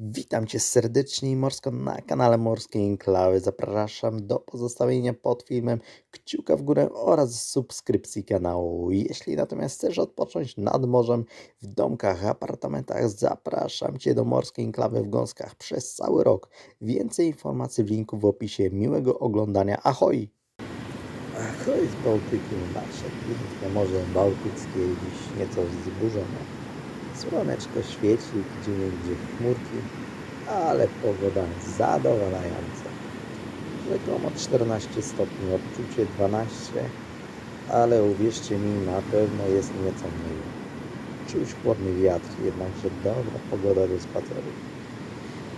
Witam Cię serdecznie i morsko na kanale Morskie Enklawy. Zapraszam do pozostawienia pod filmem kciuka w górę oraz subskrypcji kanału. Jeśli natomiast chcesz odpocząć nad morzem, w domkach, apartamentach, zapraszam Cię do Morskiej Enklawy w Gąskach przez cały rok. Więcej informacji w linku w opisie. Miłego oglądania. Ahoj! Ahoj z Bałtyku, nasze piękne Morze Bałtyckie dziś nieco wzburzone. Słoneczko świeci, gdzie niegdzie chmurki, ale pogoda zadowalająca. Rzekomo 14 stopni, odczucie 12, ale uwierzcie mi, na pewno jest nieco mniej. Czuć chłodny wiatr, jednakże dobra pogoda do spaceru.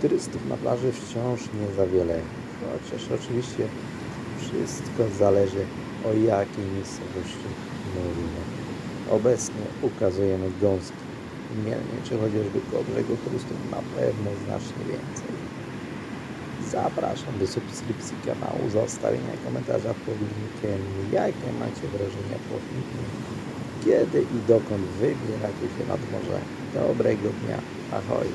Turystów na plaży wciąż nie za wiele, chociaż oczywiście wszystko zależy o jakiej miejscowości mówimy. Obecnie ukazujemy gąski. Mielnie czy chociażby brzegu turystów na pewno znacznie więcej. Zapraszam do subskrypcji kanału, zostawienia komentarza pod linkiem, jakie macie wrażenia po filmie, kiedy i dokąd wybieracie się nad morze. Dobrego dnia, ahoj!